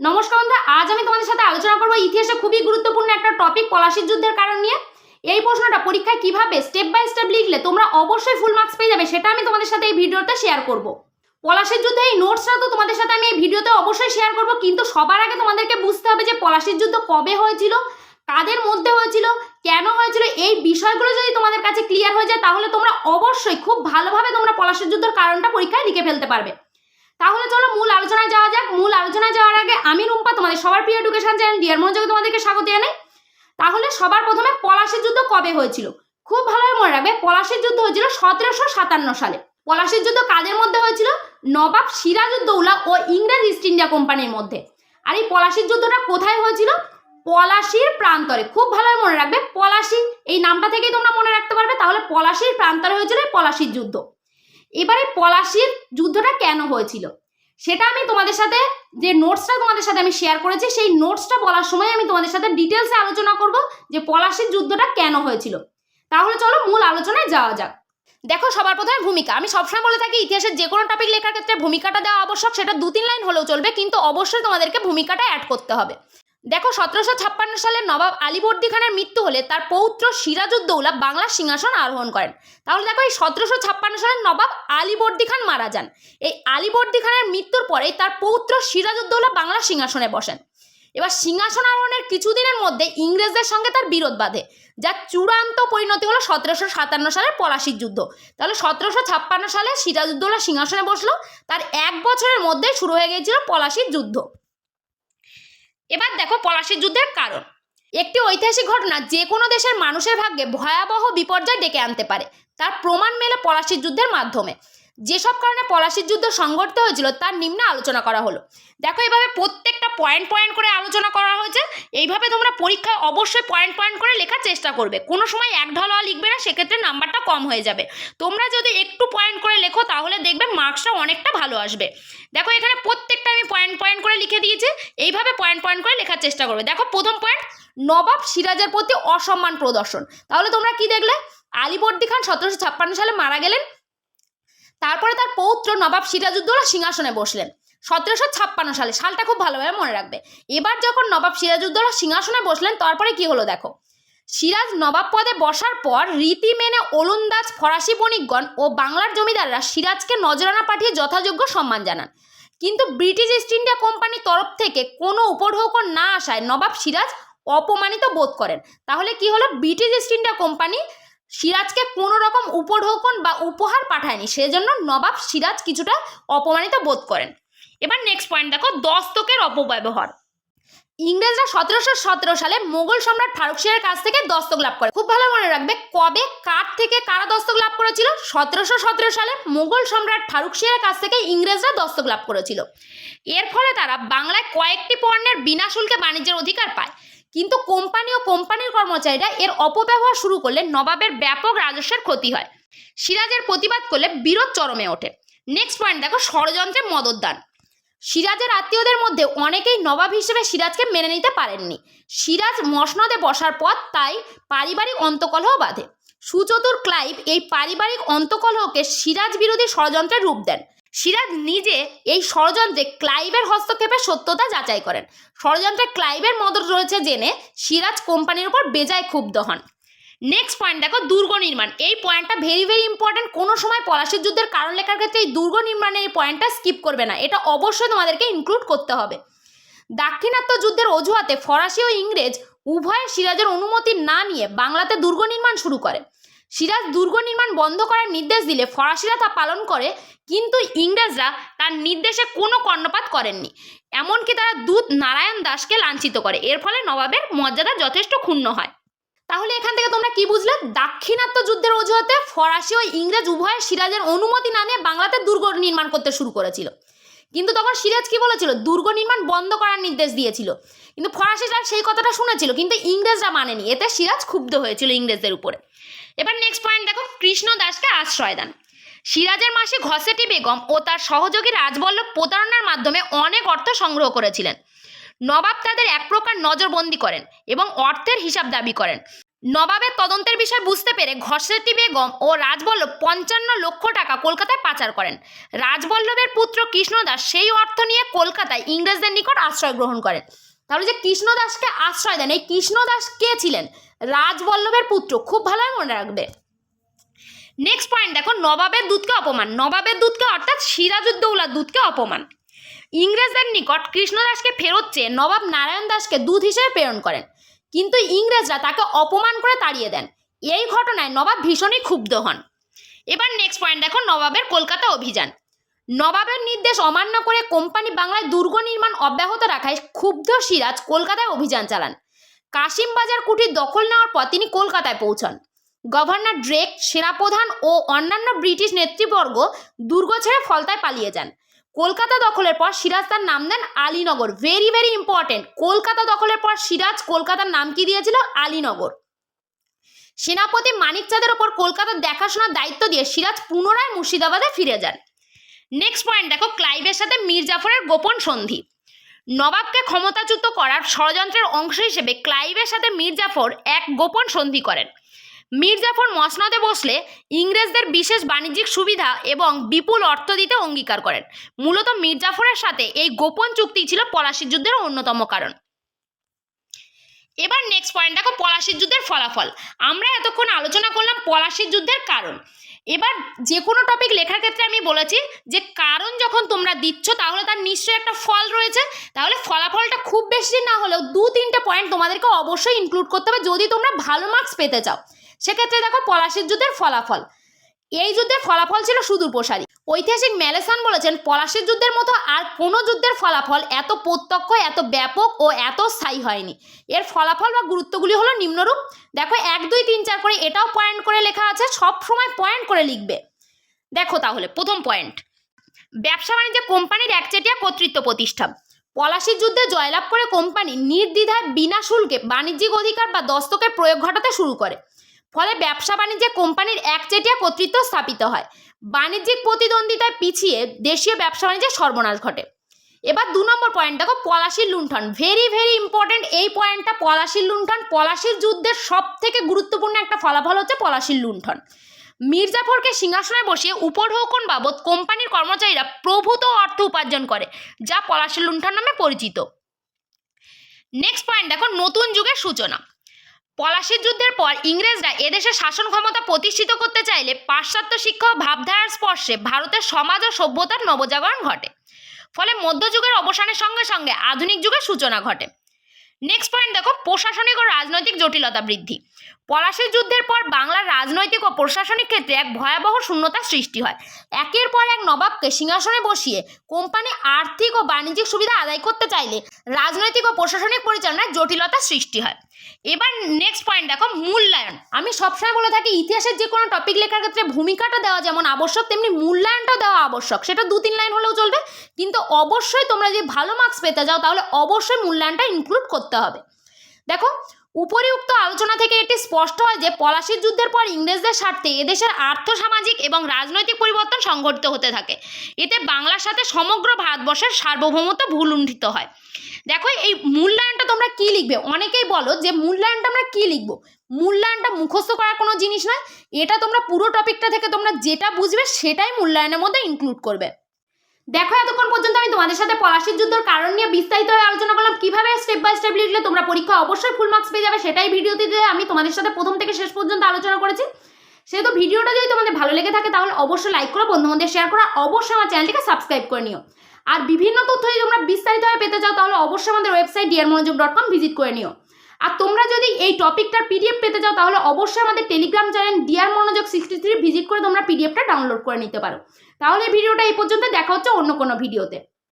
নমস্কার বন্ধুরা, আজ আমি তোমাদের সাথে আলোচনা করব ইতিহাসে খুবই গুরুত্বপূর্ণ একটা টপিক পলাশির যুদ্ধের কারণ নিয়ে। এই প্রশ্নটা পরীক্ষায় কীভাবে স্টেপ বাই স্টেপ লিখলে তোমরা অবশ্যই ফুল মার্কস পেয়ে যাবে, সেটা আমি তোমাদের সাথে এই ভিডিওতে শেয়ার করব। পলাশির যুদ্ধে এই নোটসটা তো তোমাদের সাথে আমি এই ভিডিওতে অবশ্যই শেয়ার করব, কিন্তু সবার আগে তোমাদেরকে বুঝতে হবে যে পলাশির যুদ্ধ কবে হয়েছিল, কাদের মধ্যে হয়েছিল, কেন হয়েছিল, এই বিষয়গুলো যদি তোমাদের কাছে ক্লিয়ার হয়ে যায়, তাহলে তোমরা অবশ্যই খুব ভালোভাবে তোমরা পলাশির যুদ্ধের কারণটা পরীক্ষায় লিখে ফেলতে পারবে। তাহলে চলো মূল আলোচনায় যাওয়া যাক। মূল আলোচনায় যাওয়ার আগে আমি রুম্পা, তোমাদের সবার প্রিয় এডুকেশন চ্যানেল ডিয়ার মনোযোগে তোমাদেরকে স্বাগত জানাই। তাহলে সবার প্রথমে পলাশির যুদ্ধ কবে হয়েছিল? খুব ভালোভাবে মনে রাখবে, পলাশির যুদ্ধ হয়েছিল সতেরোশো সাতান্ন সালে। পলাশির যুদ্ধ কাদের মধ্যে হয়েছিল? নবাব সিরাজউদ্দৌলা ও ইংরেজ ইস্ট ইন্ডিয়া কোম্পানির মধ্যে। আর এই পলাশির যুদ্ধটা কোথায় হয়েছিল? পলাশির প্রান্তরে। খুব ভালোভাবে মনে রাখবে, পলাশি, এই নামটা থেকেই তোমরা মনে রাখতে পারবে, তাহলে পলাশির প্রান্তরে হয়েছিল পলাশির যুদ্ধ। এবারে পলাশির যুদ্ধটা কেন হয়েছিল? সেটা আমি তোমাদের সাথে, যে নোটসটা তোমাদের সাথে আমি শেয়ার করেছি, সেই নোটসটা বলার সময় আমি তোমাদের সাথে ডিটেলসে আলোচনা করব যে পলাশির যুদ্ধটা কেন হয়েছিল। তাহলে চলো মূল আলোচনায় যাওয়া যাক। দেখো, সবার প্রথমে ভূমিকা। আমি সবসময় বলে থাকি, ইতিহাসের যে কোনো টপিক লেখার ক্ষেত্রে ভূমিকাটা দেওয়া আবশ্যক, সেটা দু তিন লাইন হলেও চলবে, কিন্তু অবশ্যই তোমাদেরকে ভূমিকাটা অ্যাড করতে হবে। দেখো সতেরোশো ছাপ্পান্ন সালে নবাব আলীবর্দী খানের মৃত্যু হলে তার পৌত্র সিরাজউদ্দৌলা বাংলার সিংহাসন আরোহণ করেন। তাহলে দেখো এই সতেরোশো ছাপ্পান্ন সালে নবাব আলীবর্দী খান মারা যান। এই আলীবর্দী খানের মৃত্যুর পরেই তার পৌত্র সিরাজউদ্দৌলা বাংলার সিংহাসনে বসেন। এবার সিংহাসন আরোহণের কিছুদিনের মধ্যে ইংরেজদের সঙ্গে তার বিরোধ বাঁধে, যার চূড়ান্ত পরিণতি হলো সতেরোশো সাতান্ন সালের পলাশির যুদ্ধ। তাহলে সতেরোশো ছাপ্পান্ন সালে সিরাজউদ্দৌলা সিংহাসনে বসল, তার এক বছরের মধ্যে শুরু হয়ে গিয়েছিল পলাশির যুদ্ধ। এবার দেখো পলাশির যুদ্ধের কারণ। একটি ঐতিহাসিক ঘটনা, যে কোনো দেশের মানুষের ভাগ্যে ভয়াবহ বিপর্যয় ডেকে আনতে পারে। তার প্রমাণ মেলে পলাশির যুদ্ধের মাধ্যমে। যেসব কারণে পলাশির যুদ্ধ সংঘটিত হয়েছিল, তার নিম্নে আলোচনা করা হলো। দেখো এভাবে প্রত্যেকটা পয়েন্ট পয়েন্ট করে আলোচনা করা হয়েছে। এইভাবে তোমরা পরীক্ষায় অবশ্যই পয়েন্ট পয়েন্ট করে লেখার চেষ্টা করবে। কোনো সময় এক ঢলওয়া লিখবে না, সেক্ষেত্রে নাম্বারটা কম হয়ে যাবে। তোমরা যদি একটু পয়েন্ট করে লেখো, তাহলে দেখবে মার্কসটা অনেকটা ভালো আসবে। দেখো এখানে প্রত্যেকটা আমি পয়েন্ট পয়েন্ট করে লিখে দিয়েছি। এইভাবে পয়েন্ট পয়েন্ট করে লেখার চেষ্টা করবে। দেখো প্রথম পয়েন্ট নবাব সিরাজের প্রতি অসম্মান প্রদর্শন। তাহলে তোমরা কি দেখলে? আলীবর্দী খান সতেরোশো ছাপ্পান্ন সালে মারা গেলেন। তারপরে তার পৌত্র নবাব সিরাজউদ্দৌলা সিংহাসনে বসলেন। সতেরোশো ছাপ্পান্ন সালে সালটা খুব ভালোভাবে মনে রাখবে। এবার যখন নবাব সিরাজউদ্দৌলা সিংহাসনে বসলেন, তারপরে কি হলো দেখো? সিরাজ নবাব পদে বসার পর রীতি মেনে ওলন্দাজ, ফরাসি বণিকগণ ও বাংলার জমিদাররা সিরাজকে নজরানা পাঠিয়ে যথাযোগ্য সম্মান জানান। কিন্তু ব্রিটিশ ইস্ট ইন্ডিয়া কোম্পানির তরফ থেকে কোনো উপঢৌকন না আসায় নবাব সিরাজ অপমানিত বোধ করেন। তাহলে কি হলো? ব্রিটিশ ইস্ট ইন্ডিয়া কোম্পানি সিরাজকে কোনো রকম উপঢৌকন বা উপহার পাঠায়নি, সেজন্য নবাব সিরাজ কিছুটা অপমানিত বোধ করেন। এবার নেক্সট পয়েন্ট দেখো, দস্তকের অপব্যবহার। ইংরেজরা সতেরোশো সতেরো সালে মোগল সম্রাট ফারুক শাহের কাছ থেকে দস্তক লাভ করে। খুব ভালো মনে রাখবে, কবে, কার থেকে কারা দস্তক লাভ করেছিল? সতেরোশো সতেরো সালে মোগল সম্রাট ফারুক শাহের কাছ থেকে ইংরেজরা দস্তক লাভ করেছিল। এর ফলে তারা বাংলায় কয়েকটি পণ্যের বিনা শুল্কে বাণিজ্যের অধিকার পায়। কিন্তু কোম্পানি ও কোম্পানির কর্মচারীরা এর অপব্যবহার শুরু করলে নবাবের ব্যাপক রাজস্বের ক্ষতি হয়। সিরাজের প্রতিবাদ করলে বিরোধ চরমে ওঠে। নেক্সট পয়েন্ট দেখো, ষড়যন্ত্রে মদতদান সিরাজের আত্মীয়দের মধ্যে অনেকেই নবাব হিসেবে সিরাজকে মেনে নিতে পারেননি। সিরাজ মসনদে বসার পর তাই পারিবারিক অন্তকলহ বাঁধে। সুচতুর ক্লাইভ এই পারিবারিক অন্তকলহকে সিরাজ বিরোধী ষড়যন্ত্রের রূপ দেন। সিরাজ নিজে এই ষড়যন্ত্রে ক্লাইভের হস্তক্ষেপের সত্যতা যাচাই করেন। ষড়যন্ত্রে ক্লাইভের মদত রয়েছে জেনে সিরাজ কোম্পানির উপর বেজায় ক্ষুব্ধ হন। নেক্সট পয়েন্ট দেখো, দুর্গ নির্মাণ। এই পয়েন্টটা ভেরি ভেরি ইম্পর্টেন্ট কোনো সময় পলাশির যুদ্ধের কারণ লেখার ক্ষেত্রে এই দুর্গ নির্মাণের এই পয়েন্টটা স্কিপ করবে না। এটা অবশ্যই তোমাদেরকে ইনক্লুড করতে হবে। দাক্ষিণাত্য যুদ্ধের অজুহাতে ফরাসি ও ইংরেজ উভয় সিরাজের অনুমতি না নিয়ে বাংলাতে দুর্গ নির্মাণ শুরু করে। সিরাজ দুর্গ নির্মাণ বন্ধ করার নির্দেশ দিলে ফরাসিরা তা পালন করে, কিন্তু ইংরেজরা তার নির্দেশে কোনো কর্ণপাত করেননি। এমনকি তারা দূত নারায়ণ দাসকে লাঞ্ছিত করে। এর ফলে নবাবের মর্যাদা যথেষ্ট ক্ষুণ্ণ হয়। তাহলে এখান থেকে তোমরা কি বুঝলে? দাক্ষিণাত্য যুদ্ধের অজুহাতে ফরাসি ও ইংরেজ উভয় সিরাজের অনুমতি না নিয়ে বাংলাতে দুর্গ নির্মাণ করতে শুরু করেছিল। কিন্তু তখন সিরাজ কি বলেছিল? দুর্গ নির্মাণ বন্ধ করার নির্দেশ দিয়েছিল। কিন্তু ফরাসিরা সেই কথাটা শুনেছিল, কিন্তু ইংরেজরা মানেনি। এতে সিরাজ ক্ষুব্ধ হয়েছিল ইংরেজদের উপরে। এবার নেক্সট পয়েন্ট দেখো, কৃষ্ণ দাসকে আশ্রয় দান। সিরাজের মাসি ঘসেটি বেগম ও তার সহযোগী রাজবল্লভ প্রতারণার মাধ্যমে অনেক অর্থ সংগ্রহ করেছিলেন। নবাব তাদের এক প্রকার নজরবন্দি করেন এবং অর্থের হিসাব দাবি করেন। নবাবের তদন্তের বিষয় বুঝতে পেরে ঘসেটি বেগম ও রাজবল্লভ পঞ্চান্ন লক্ষ টাকা কলকাতায় পাচার করেন। রাজবল্লভের পুত্র কৃষ্ণদাস সেই অর্থ নিয়ে কলকাতায় ইংরেজদের নিকট আশ্রয় গ্রহণ করেন। তাহলে যে কৃষ্ণদাসকে আশ্রয় দেন, এই কৃষ্ণদাস কে ছিলেন? রাজবল্লভের পুত্র। খুব ভালোভাবে মনে রাখবে। নেক্সট পয়েন্ট দেখো, নবাবের দুধকে অপমান। নবাবের দুধকে অর্থাৎ সিরাজউদ্দৌলা দুধকে অপমান। ইংরেজদের নিকট কৃষ্ণদাসকে ফেরত চেয়ে নবাব নারায়ণ দাসকে দুধ হিসেবে প্রেরণ করেন। কিন্তু ইংরেজরা তাকে অপমান করে তাড়িয়ে দেন। এই ঘটনায় নবাব ভীষণই ক্ষুব্ধ হন। এবার নেক্সট পয়েন্ট দেখো, নবাবের কলকাতা অভিযান। নবাবের নির্দেশ অমান্য করে কোম্পানি বাংলায় দুর্গ নির্মাণ অব্যাহত রাখায় ক্ষুব্ধ সিরাজ কলকাতায় অভিযান চালান। কাশিমবাজার কুটির দখল নেওয়ার পর তিনি কলকাতায় পৌঁছান। গভর্নর ড্রেক সেনাপ্রধান ও অন্যান্য ব্রিটিশ নেতৃবর্গ দুর্গ ছেড়ে ফলতায় পালিয়ে যান। কলকাতা দখলের পর সিরাজ তার নাম দেন Alinagar. Very very important Kolkata দখলের পর সিরাজ কলকাতার নাম কি দিয়েছিল? আলীনগর। সেনাপতি মানিক চাঁদের ওপর কলকাতার দেখাশোনার দায়িত্ব দিয়ে সিরাজ পুনরায় মুর্শিদাবাদে ফিরে যান। নেক্সট পয়েন্ট দেখো, ক্লাইভের সাথে মীর জাফরের গোপন সন্ধি। নবাবকে ক্ষমতাচ্যুত করার ষড়যন্ত্রের অংশ হিসেবে ক্লাইভের সাথে মীর জাফর এক গোপন সন্ধি করেন। মীর জাফর মসনদে বসলে ইংরেজদের বিশেষ বাণিজ্যিক সুবিধা এবং বিপুল অর্থ দিতে অঙ্গীকার করেন। মূলত মীর জাফরের সাথে এই গোপন চুক্তি ছিল পলাশির যুদ্ধের অন্যতম কারণ। এবার নেক্সট পয়েন্ট দেখো, পলাশির যুদ্ধের ফলাফল। আমরা এতক্ষণ আলোচনা করলাম পলাশির যুদ্ধের কারণ। এবার যে কোনো টপিক লেখার ক্ষেত্রে আমি বলেছি যে কারণ যখন তোমরা দিচ্ছ, তাহলে তার নিশ্চয়ই একটা ফল রয়েছে। তাহলে ফলাফলটা খুব বেশি না হলেও দু, তিনটে পয়েন্ট তোমাদেরকে অবশ্যই ইনক্লুড করতে হবে যদি তোমরা ভালো মার্কস পেতে চাও। সেক্ষেত্রে দেখো পলাশির যুদ্ধের ফলাফল। এই যুদ্ধের ফলাফল ছিল সুদূর প্রসারী ঐতিহাসিক ম্যালেসন বলেছেন, পলাশির যুদ্ধের মতো আর কোনো যুদ্ধের ফলাফল এত প্রত্যক্ষ, এত ব্যাপক ও এত স্থায়ী হয়নি। এর ফলাফল বা গুরুত্বগুলি হলো নিম্নরূপ। দেখো, এক, দুই, তিন, চার করে এটাও পয়েন্ট করে লেখা আছে, সব সময় পয়েন্ট করে লিখবে। দেখো তাহলে, প্রথম পয়েন্ট ব্যবসা বাণিজ্যে কোম্পানির একচেটিয়া কর্তৃত্ব প্রতিষ্ঠা। পলাশির যুদ্ধে জয়লাভ করে কোম্পানি নির্দ্বিধায় বিনা শুল্কে বাণিজ্যিক অধিকার বা দস্তকের প্রয়োগ ঘটাতে শুরু করে। ফলে ব্যবসা বাণিজ্যে কোম্পানির একচেটিয়া কর্তৃত্ব স্থাপিত হয়। বাণিজ্যিক প্রতিদ্বন্দ্বিতায় পিছিয়ে দেশীয় ব্যবসা বাণিজ্যের সর্বনাশ ঘটে। এবার দু নম্বর পয়েন্ট দেখো, পলাশির লুণ্ঠন। ভেরি ভেরি ইম্পর্টেন্ট এই পয়েন্টটা পলাশির লুণ্ঠন। পলাশির যুদ্ধের সব থেকে গুরুত্বপূর্ণ একটা ফলাফল হচ্ছে পলাশির লুণ্ঠন। মির্জাফরকে সিংহাসনে বসিয়ে উপঢৌকন বাবদ কোম্পানির কর্মচারীরা প্রভূত অর্থ উপার্জন করে, যা পলাশির লুণ্ঠন নামে পরিচিত। নেক্সট পয়েন্ট দেখো, নতুন যুগের সূচনা। পলাশির যুদ্ধের পর ইংরেজরা এদেশে শাসন ক্ষমতা প্রতিষ্ঠিত করতে চাইলে পাশ্চাত্য শিক্ষা ও ভাবধারার স্পর্শে ভারতের সমাজ ও সভ্যতার নবজাগরণ ঘটে। ফলে মধ্যযুগের অবসানের সঙ্গে সঙ্গে আধুনিক যুগের সূচনা ঘটে। নেক্সট পয়েন্ট দেখো, প্রশাসনিক ও রাজনৈতিক জটিলতা বৃদ্ধি। পলাশির যুদ্ধের পর বাংলার রাজনৈতিক ও প্রশাসনিক ক্ষেত্রে এক ভয়াবহ শূন্যতার সৃষ্টি হয়। একের পর এক নবাবকে সিংহাসনে বসিয়ে কোম্পানি আর্থিক ও বাণিজ্যিক সুবিধা আদায় করতে চাইলে রাজনৈতিক ও প্রশাসনিক পরিচালনায় জটিলতার সৃষ্টি হয়। এবার নেক্সট পয়েন্ট দেখো, মূল্যায়ন। আমি সবসময় বলে থাকি, ইতিহাসের যে কোনো টপিক লেখার ক্ষেত্রে ভূমিকাটা দেওয়া যেমন আবশ্যক, তেমনি মূল্যায়নটাও দেওয়া আবশ্যক। সেটা দু তিন লাইন হলেও চলবে। কিন্তু অবশ্যই তোমরা যদি ভালো মার্কস পেতে যাও, তাহলে অবশ্যই মূল্যায়নটা ইনক্লুড করতে হবে। দেখো উপরিউক্ত আলোচনা থেকে এটি স্পষ্ট হয় যে পলাশির যুদ্ধের পর ইংরেজদের স্বার্থে এদেশের আর্থসামাজিক এবং রাজনৈতিক পরিবর্তন সংঘটিত হতে থাকে। এতে বাংলার সাথে সমগ্র ভারতবর্ষের সার্বভৌমত্ব ভুলুণ্ঠিত হয়। দেখো, এই মূল্যায়নটা তোমরা কি লিখবে? অনেকেই বলো যে মূল্যায়নটা আমরা কি লিখব? মূল্যায়নটা মুখস্থ করার কোনো জিনিস নয়। এটা তোমরা পুরো টপিকটা থেকে তোমরা যেটা বুঝবে সেটাই মূল্যায়নের মধ্যে ইনক্লুড করবে। দেখো এতক্ষণ পর্যন্ত আমি তোমাদের সাথে পলাশির যুদ্ধের কারণ নিয়ে বিস্তারিতভাবে আলোচনা করলাম। কীভাবে স্টেপ বাই স্টেপ লিখলে তোমরা পরীক্ষা অবশ্যই ফুল মার্কস পেয়ে যাবে, সেটাই ভিডিওতে আমি তোমাদের সাথে প্রথম থেকে শেষ পর্যন্ত আলোচনা করেছি। সেহেতু ভিডিওটা যদি তোমাদের ভালো লেগে থাকে, তাহলে অবশ্যই লাইক করো বন্ধু মধ্যে শেয়ার করো অবশ্যই আমার চ্যানেলটিকে সাবস্ক্রাইব করে নিও। আর বিভিন্ন তথ্য যদি তোমরা বিস্তারিতভাবে পেতে চাও, তাহলে অবশ্যই আমাদের website dear Manojog dot com visit করে নিও। আর তোমরা যদি এই টপিকটার পিডিএফ পেতে চাও, তাহলে অবশ্যই আমাদের Telegram channel dear Manojog sixty three visit করে তোমরা পিডিএফটা ডাউনলোড করে নিতে পারো। তাহলে ভিডিওটা এই পর্যন্ত, দেখা হচ্ছে অন্য কোনো ভিডিওতে।